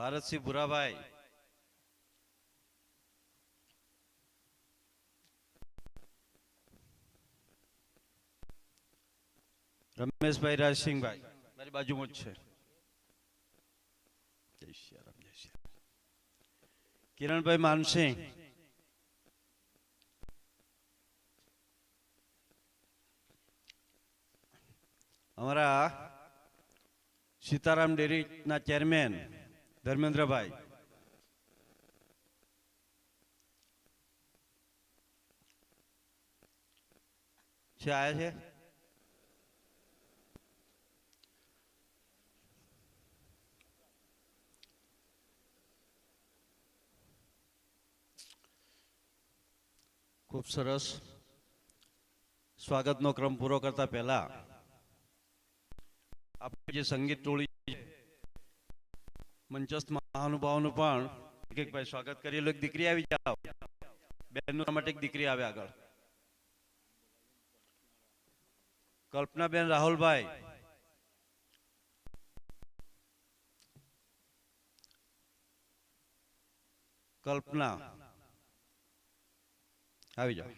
ભારતસિંહ ભુરાભાઈ. રમેશભાઈ રાજસિંહભાઈ. મારી બાજુમાં જ છે. કિરણભાઈ માનસિંહ. અમારા સીતારામ ડેરીના ચેરમેન ધર્મેન્દ્રભાઈ. છે, આયા છે? ખૂબ સરસ. સ્વાગતનો ક્રમ પૂરો કરતા પહેલા આપણે જે સંગીત ટોળી મંચસ્થ મહાનુભાવોનું પણ એક એક ભાઈ સ્વાગત કરીએ. એક દીકરી આવી જાઓ. બેનનું માટે એક દીકરી આવે આગળ. કલ્પનાબેન રાહુલભાઈ. કલ્પના. આવી જાઓ.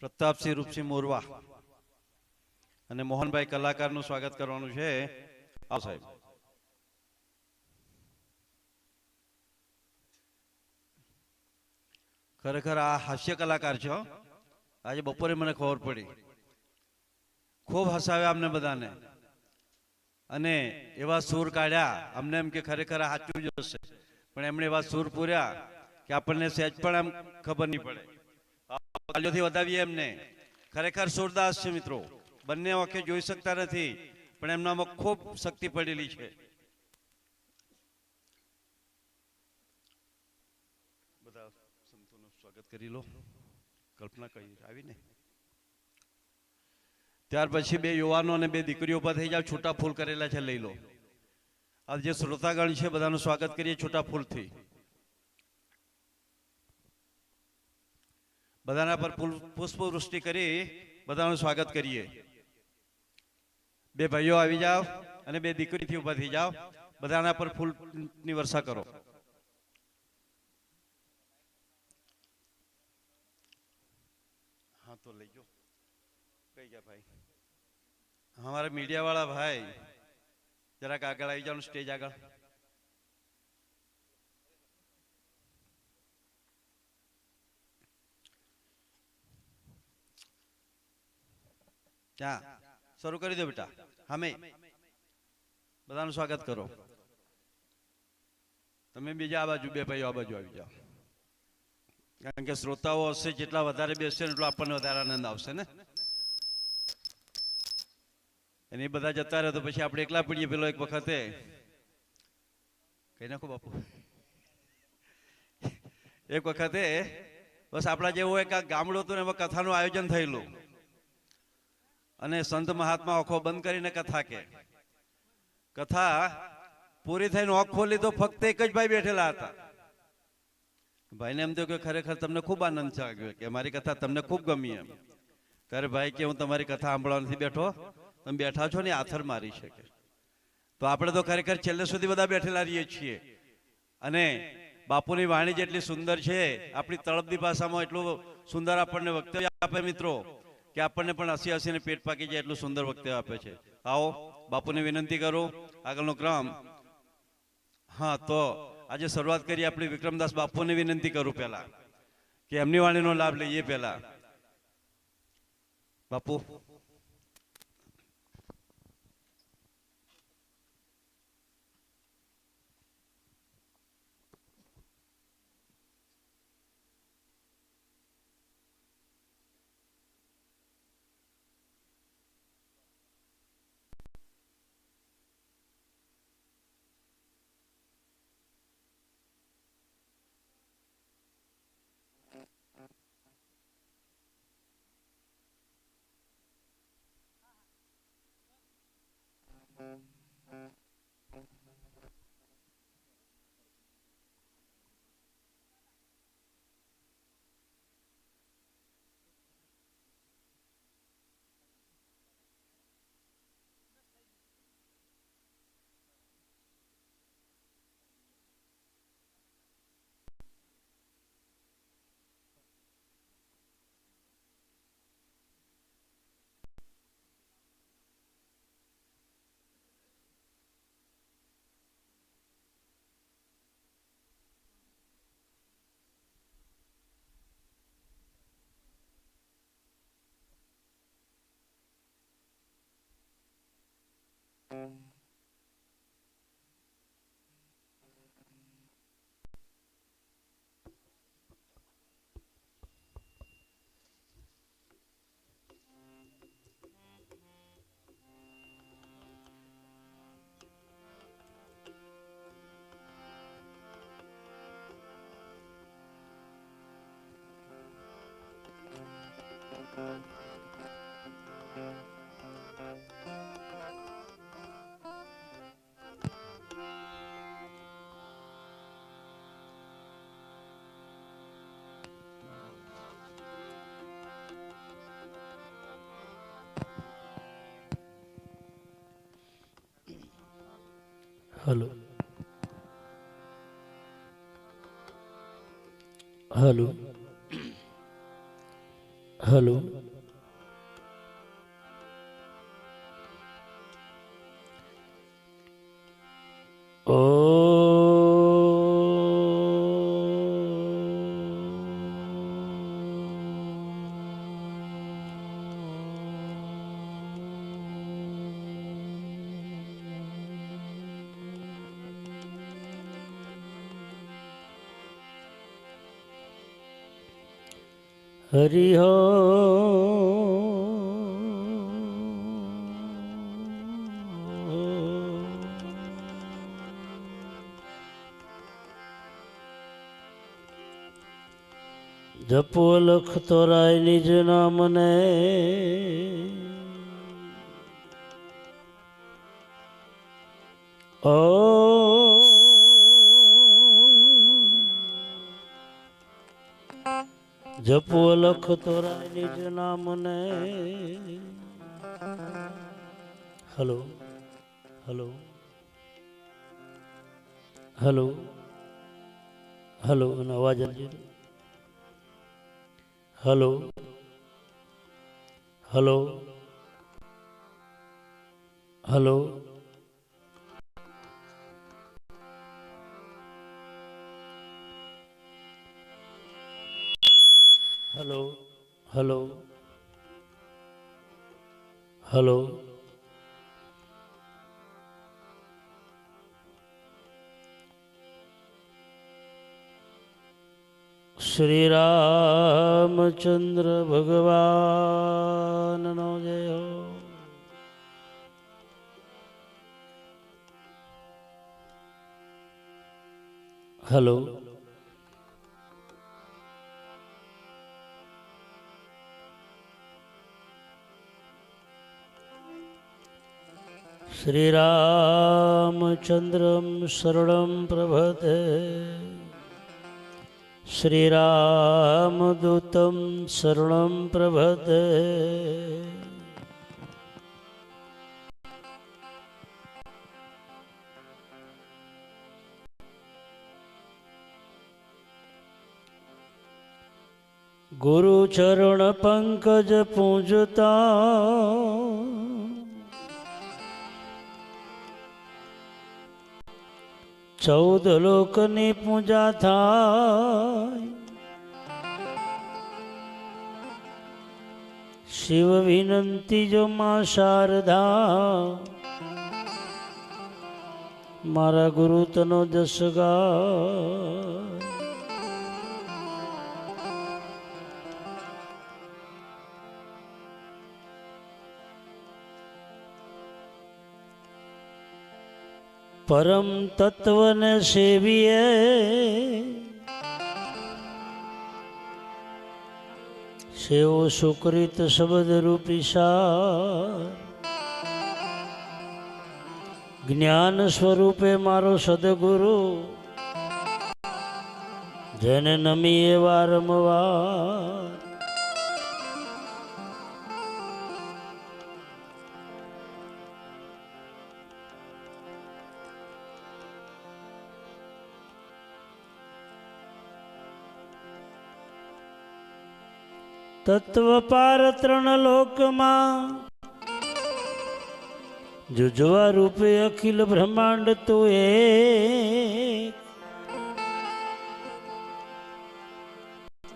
પ્રતાપસિંહ રૂપસિંહ મોરવા. અને મોહનભાઈ કલાકારનું સ્વાગત કરવાનું છે. આવો સાહેબ. ખરેખર આ હાસ્ય કલાકાર છે. આજે બપોરે મને ખબર પડી. ખૂબ હસાવ્યા અમને બધાને. અને એવા સૂર કાઢ્યા. અમને એમ કે ખરેખર આ સાચું જ હશે. પણ એમણે એવા સૂર પૂર્યા કે આપણને સહેજ પણ એમ ખબર નહીં પડે. તાલીઓથી વધાવીએ એમને. ખરેખર સુરદાસ છે મિત્રો. બંને આંખે જોઈ શકતા નથી, પણ એમનામાં ખૂબ શક્તિ પડેલી છે. બધા સંતોનું સ્વાગત કરી લો. કલ્પના કરી આવીને. ત્યાર પછી બે યુવાનો અને બે દીકરીઓ ઊભા થઈ જાવ છૂટા ફૂલ કરેલા છે, લઈ લો. આ જે શ્રોતાગણ છે, બધાનું સ્વાગત કરીએ છૂટા ફૂલથી. બધાના પર પુષ્પવૃષ્ટિ કરી બધાનું સ્વાગત કરીએ. બે ભાઈઓ આવી જાઓ અને બે દીકરીથી ઊભા થઈ જાઓ. બધાના પર ફૂલની વર્ષા કરો. હા, તો લઈ જો કઈ ગયા ભાઈ? અમારા મીડિયા વાળા ભાઈ, જરાક આગળ આવી જાઓ સ્ટેજ આગળ. ત્યાં શરૂ કરી દો બેટા. હમે. બધાનું સ્વાગત કરો. તમે બીજા આ બાજુ, બે ભાઈઓ આ બાજુ આવી જાઓ. કારણ કે શ્રોતાઓ હશે, જેટલા વધારે બેસશે એટલો આપણને વધારે આનંદ આવશે ને? અને બધા જતા રહે તો પછી આપણે એકલા પડીએ પેલો એક વખતે. કઈ નાખો બાપુ. એક વખતે બસ આપણા જેવું એક ગામડું હતું ને એમાં કથાનું આયોજન થયેલું. અને સંત મહાત્મા આંખો બંધ કરીને કથા કે. કથા પૂરી થઈને આંખ ખોલી તો ફક્ત એક જ ભાઈ બેઠેલા હતા. ભાઈને એમ થયું કે ખરેખર તમને ખૂબ આનંદ છે કે મારી કથા તમને ખૂબ ગમી એમ. ત્યારે ભાઈ કે હું તમારી કથા સાંભળવા નથી બેઠો, તમે બેઠા છો ને આથર મારી શકે તો આપણે તો ખરેખર છેલ્લે સુધી બધા બેઠેલા રહીએ છીએ. અને બાપુની વાણી જેટલી સુંદર છે, આપણી તળપદી ભાષામાં એટલું સુંદર આપણને વક્તવ્ય આપે મિત્રો. કે આપણને પણ હસી હસીને પેટ પાકી જાય એટલું સુંદર વક્તવ્ય આપે છે. આવો, બાપુને વિનંતી કરો, આગળનો ક્રમ. હા, તો આજે શરૂઆત કરી આપણે વિક્રમદાસ બાપુને વિનંતી કરું પહેલા, કે એમની વાણીનો લાભ લઈએ પહેલા. બાપુ Mm-hmm. Hello. Hello. Hello. Hari જપો લખ તોરાય નિજ નામને. ઓ જપો લખ તોરાય નિજ નામને. હલો હલો હલો હલો અને અવાજ hello hello hello hello hello hello Shri Ramchandra ભગવાનનો જય હો હલો શ્રીરામચંદ્રમ શરણમ પ્રભતે શ્રીરામદૂતમ શરણમ પ્રભતે ગુરુચરણ પંકજ પૂજતા ચૌદ લોકની પૂજા થાય. શિવ વિનંતી જો માં શારદા મારા ગુરુ તનો જસ પરમ તત્વને સેવીએ. સેવો સુકૃત શબ્દ રૂપી જ્ઞાન સ્વરૂપે મારો સદગુરુ જેને નમીએ વારંવાર. તત્વ પાર ત્રણ લોકમાં. જુજવા રૂપે અખિલ બ્રહ્માંડ તો એ.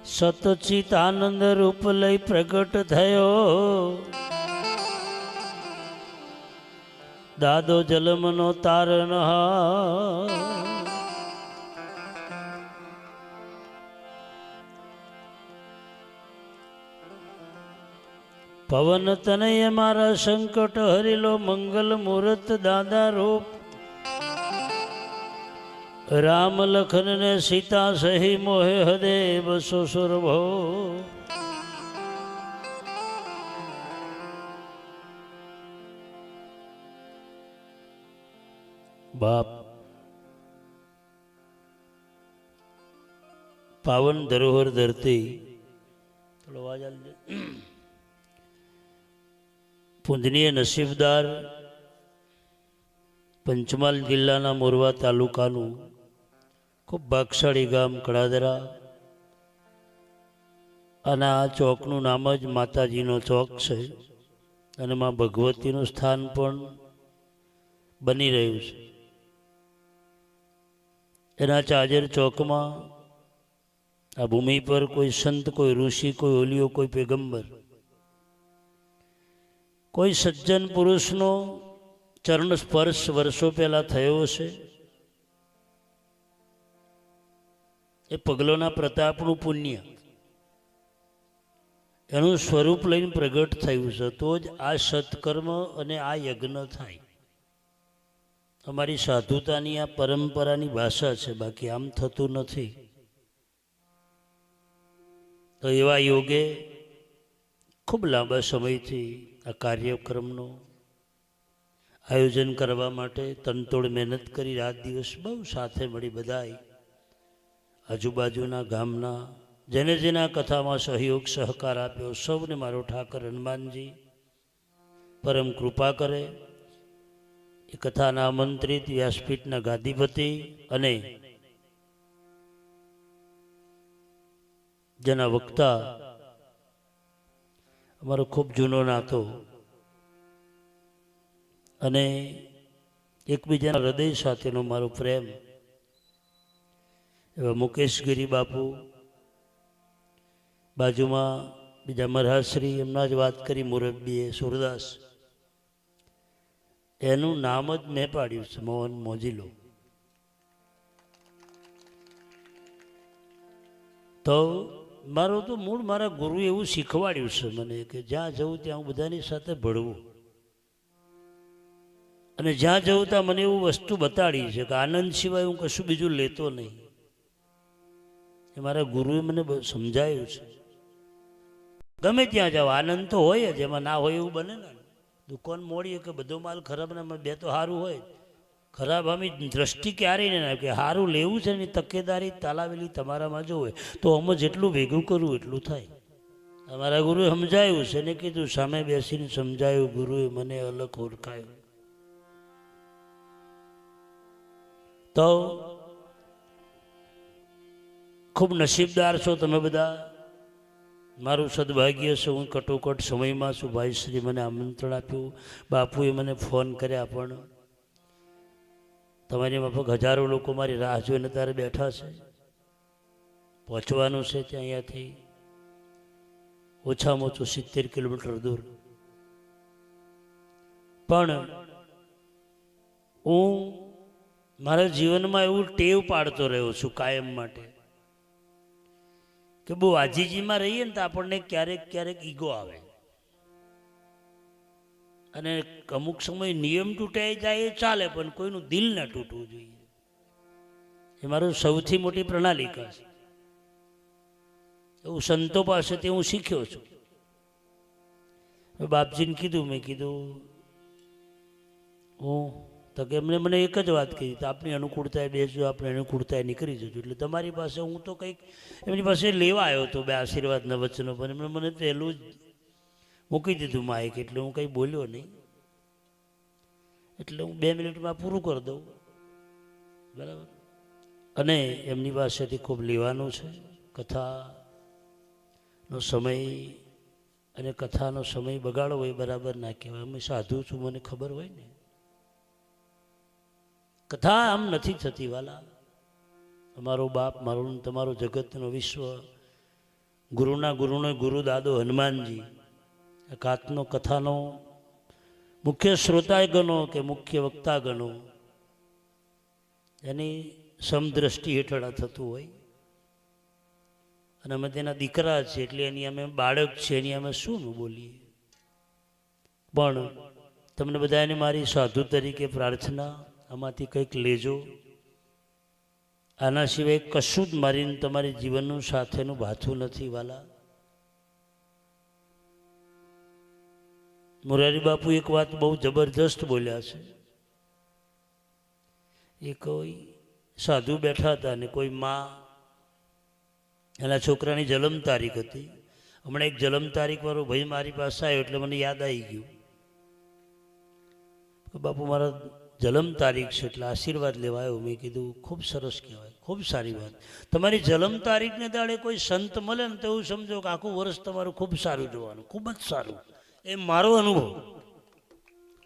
સતચિત આનંદ રૂપ લઈ પ્રગટ થયો. દાદો જલમનો તારનહાર પવન તનય મારા સંકટ હરિલો મંગલ મૂર્ત દાદા રૂપ રામ લખન ને સીતા સહી મોહે હદે બસો સુરભો બાપ પાવન ધરોહર ધરતી થોડો અવાજ આલજે. પૂંજનીય નસીબદાર પંચમહાલ જિલ્લાના મોરવા તાલુકાનું ખૂબ ભાગશાળી ગામ કડાદરા. અને આ ચોકનું નામ જ માતાજીનો ચોક છે અને માં ભગવતીનું સ્થાન પણ બની રહ્યું છે. એના ચાજર ચોકમાં આ ભૂમિ પર કોઈ સંત, કોઈ ઋષિ, કોઈ ઓલિયો, કોઈ પેગંબર કોઈ સજ્જન પુરુષનો ચરણ સ્પર્શ વર્ષો પહેલા થયો હશે? એ પગલોના પ્રતાપનું પુણ્ય. એનું સ્વરૂપ લઈને પ્રગટ થયું છે. તો જ આ સત્કર્મ અને આ યજ્ઞ થાય. અમારી સાધુતાની આ પરંપરાની ભાષા છે. બાકી આમ થતું નથી. તો એવા યોગે ખૂબ લાંબા સમયથી આ કાર્યક્રમનું આયોજન કરવા માટે તનતોડ મહેનત કરી રાત દિવસ બહુ સાથે મળી બધાય આજુબાજુના ગામના જેને જેના કથામાં સહયોગ, સહકાર આપ્યો, સૌને મારો ઠાકર હનુમાનજી, પરમ કૃપા કરે. એ કથાના આમંત્રિત વ્યાસપીઠના ગાદીપતિ અને જેના વક્તા અમારો ખૂબ જૂનો નાતો. અને એકબીજાના હૃદય સાથેનો મારો પ્રેમ. એવા મુકેશગીરી બાપુ, બાજુમાં બીજા મરહાશ્રી, એમના જ વાત કરી મુરબ્બીએ, સુરદાસ. એનું નામ જ મેં પાડ્યું છે, મોહન મોજીલો. તો મારો તો મૂળ મારા ગુરુએ એવું શીખવાડ્યું છે મને કે જ્યાં જવું ત્યાં હું બધાની સાથે ભળવું. અને જ્યાં જવું ત્યાં મને એવું વસ્તુ બતાડી છે કે આનંદ સિવાય હું કશું બીજું લેતો નહીં. એ મારા ગુરુએ મને સમજાયું છે. ગમે ત્યાં જાઓ, આનંદ તો હોય જ, એમાં ના હોય એવું બને ને. દુકાન મોડીએ કે બધો માલ ખરાબ ને બે તો સારું હોય ખરાબ આમ દ્રષ્ટિ ક્યારેય નહીં ના કે સારું લેવું છે ને તકેદારી તાલાવેલી તમારામાં જોવે તો અમે જેટલું ભેગું કરવું એટલું થાય. અમારા ગુરુએ સમજાયું છે ને કીધું, સામે બેસીને સમજાયું ગુરુએ મને અલગ ઓળખાયું. તો ખૂબ નસીબદાર છો તમે બધા. મારું સદભાગ્ય છે હું કટોકટ સમયમાં છું ભાઈશ્રી મને આમંત્રણ આપ્યું. બાપુએ મને ફોન કર્યા પણ તમારી માફક હજારો લોકો મારી રાહ જોઈને તારે બેઠા છે. પહોંચવાનું છે ત્યાં અહીંયાથી. ઓછામાં ઓછું સિત્તેર કિલોમીટર દૂર. પણ હું મારા જીવનમાં એવું ટેવ પાડતો રહ્યો છું કાયમ માટે કે બહુ આજીજીમાં રહીએ ને તો આપણને ક્યારેક ક્યારેક ઈગો આવે. અને અમુક સમય નિયમ તૂટાઈ જાય એ ચાલે, પણ કોઈનું દિલ ના તૂટવું જોઈએ. એ મારું સૌથી મોટી પ્રણાલિકા છે. એવું સંતો પાસેથી હું શીખ્યો છું. બાપજીને કીધું, મેં કીધું, હું તો કે એમણે મને એક જ વાત કહી તો આપણી અનુકૂળતાએ બેસજો આપણે અનુકૂળતાએ નીકળી જજો. એટલે તમારી પાસે હું તો કંઈક, એમની પાસે લેવા આવ્યો હતો બે આશીર્વાદના વચનો, પણ એમણે મને પહેલું જ મૂકી દીધું માઇક એટલે હું કંઈ બોલ્યો નહીં. એટલે હું બે મિનિટમાં પૂરું કરી દઉં. બરાબર? અને એમની પાસેથી ખૂબ લેવાનું છે. કથાનો સમય અને કથાનો સમય બગાડવો એ બરાબર ના કહેવાય. અમે સાધુ છું, મને ખબર હોય ને. કથા આમ નથી થતી, વાલા. અમારો બાપ, મારું તમારો જગતનો વિશ્વ ગુરુના ગુરુનો ગુરુ દાદો હનુમાનજી. કાતનો કથાનો મુખ્ય શ્રોતા ગણો કે મુખ્ય વક્તા ગણો, એની સમદ્રષ્ટિ હેઠળ આ થતું હોય. અને અમે તેના દીકરા છે, એટલે એની અમે બાળક છે, એની અમે શું બોલીએ. પણ તમને બધાને મારી સાધુ તરીકે પ્રાર્થના, આમાંથી કંઈક લેજો. આના સિવાય કશું જ મારીને તમારી જીવનનું સાથેનું ભાથું નથી વાલા. મોરારી બાપુ એક વાત બહુ જબરદસ્ત બોલ્યા છે. એ કોઈ સાધુ બેઠા હતા ને કોઈ મા, એના છોકરાની જન્મ તારીખ હતી. હમણાં એક જન્મ તારીખ વાળો ભાઈ મારી પાસે આવ્યો એટલે મને યાદ આવી ગયું. બાપુ મારા જન્મ તારીખ છે એટલે આશીર્વાદ લેવા આવ્યો. મેં કીધું, ખૂબ સરસ કહેવાય, ખૂબ સારી વાત. તમારી જન્મ તારીખને દાડે કોઈ સંત મળે ને તો એવું સમજો કે આખું વર્ષ તમારું ખૂબ સારું જોવાનું, ખૂબ જ સારું. એ મારો અનુભવ.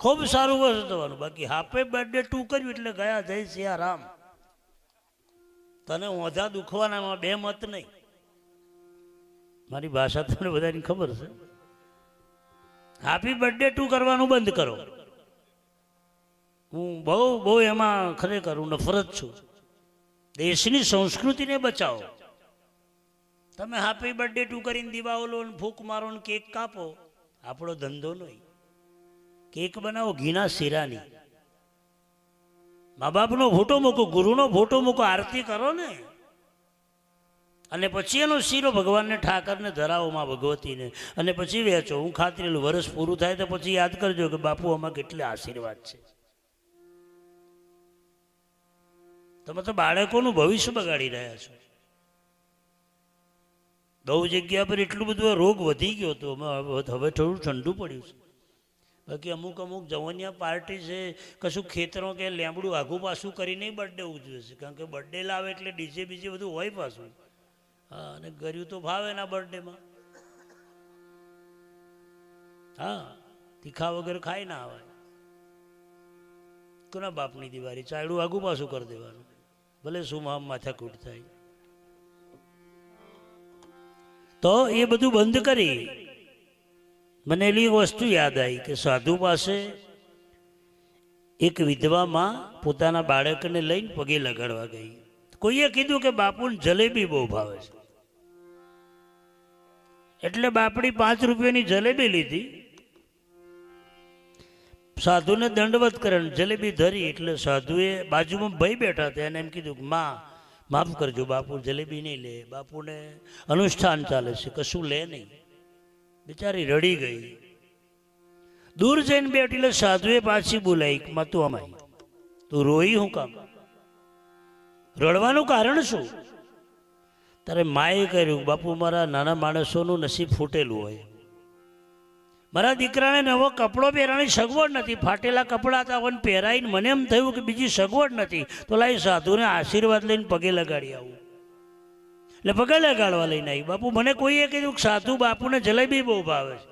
ખૂબ સારું વર્ષ થવાનું. બાકી હાપે બર્થડે ટુ કર્યું એટલે ગયા જય સિયા રામ તને ઓધા દુખવાનામાં બે મત નહીં. મારી ભાષા તમને બધાની ખબર છે. હાપી બર્થડે ટુ કરવાનું બંધ કરો. હું બહુ બહુ એમાં ખરેખર હું નફરત છું. દેશની સંસ્કૃતિને બચાવો. તમે હાપી બર્થડે ટુ કરીને દિવાઓલો ને ફૂંક મારો ને કેક કાપો. આપણો ધંધો નહીં. કેક બનાવો, ઘીના શીરાની. મા બાપનો ફોટો મૂકો, ગુરુનો ફોટો મૂકો, આરતી કરો ને. અને પછી એનો શીરો ભગવાનને, ઠાકરને ધરાવો માં ભગવતીને. અને પછી વેચો. હું ખાતરી વર્ષ પૂરું થાય તો પછી યાદ કરજો કે બાપુ આમાં કેટલા આશીર્વાદ છે. તમે તો બાળકોનું ભવિષ્ય બગાડી રહ્યા છો. બહુ જગ્યા પર એટલું બધું રોગ વધી ગયો હતો હવે થોડું ઠંડુ પડ્યું છે. બાકી અમુક અમુક જવનિયા પાર્ટી છે, કશું ખેતરો કે લેમડું આઘું પાછું કરીને બર્થડે ઉજવે છે. કારણ કે બર્થડે લાવે એટલે ડીજે બીજે બધું હોય પાછું. હા, અને ગર્યું તો ભાવે એના બર્થડેમાં હા, તીખા વગર ખાઈ ના આવે. કોના બાપની દિવાળી? ચાયડું આઘું પાછું કરી દેવાનું. ભલે શું મામ માથાકૂટ થાય. તો એ બધું બંધ કરી. મને એવી વસ્તુ યાદ આવી કે સાધુ પાસે એક વિધવામાં પોતાના બાળકને લઈને પગે લગાડવા ગઈ. કોઈએ કીધું કે બાપુને જલેબી બહુ ભાવે છે. એટલે બાપડી પાંચ રૂપિયાની જલેબી લીધી. સાધુને દંડવત કરે જલેબી ધરી એટલે સાધુએ બાજુમાં ભાઈ બેઠા હતા એને એમ કીધું કે, માં માફ કરજો, બાપુ જલેબી નહીં લે, બાપુને અનુષ્ઠાન ચાલે છે, કશું લે નહીં. બિચારી રડી ગઈ. દૂર જઈને બેઠી એટલે સાધુએ પાછી બોલાઈ માં તું અમાઈ તું રોઈ હું કામ? રડવાનું કારણ શું? તારે માએ કર્યું બાપુ, મારા નાના માણસોનું નસીબ ફૂટેલું હોય. મારા દીકરાને નવો કપડો પહેરવાની સગવડ નથી. ફાટેલા કપડાં હતા પણ પહેરાઈને મને એમ થયું કે બીજી સગવડ નથી. તો લાઈ સાધુને આશીર્વાદ લઈને પગે લગાડી આવું. એટલે પગે લગાડવા લઈને આવી. બાપુ, મને કોઈએ કીધું કે સાધુ બાપુને જલેબી બહુ ભાવે છે.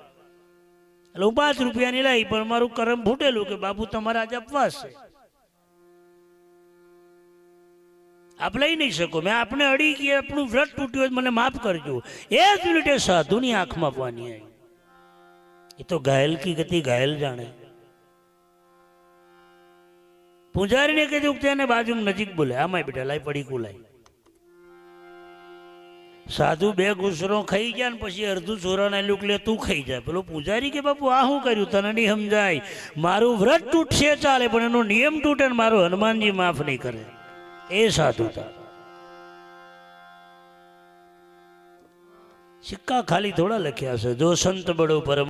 એટલે હું પાંચ રૂપિયાની લાવી પણ મારું કરમ ફૂટેલું કે બાપુ, તમારા આજે અપવાસ છે. આપ લઈ નહીં શકો. મેં આપણે અડી ગયા આપણું વ્રત તૂટ્યું મને માફ કરજો. એ જ મિનિટે સાધુની આંખમાં પાણી આવી. એ તો ઘાયલ કી ગતિ ઘાયલ જાણે. પૂજારીને કીધું કે તેને નજીક બોલે આમાં બેટા, લાય પડી કુલાય સાધુ બે ગુસરો ખાઈ ગયા ને પછી અડધું ચોરાને લુકલે તું ખાઈ જાય પેલો પૂજારી કે, બાપુ, આ શું કર્યું? તને નહીં સમજાય. મારું વ્રત તૂટશે, ચાલે, પણ એનો નિયમ તૂટે ને મારો હનુમાનજી માફ નહીં કરે. એ સાધુ સિક્કા ખાલી થોડા લખ્યા છે. જો સંત બળો પરમ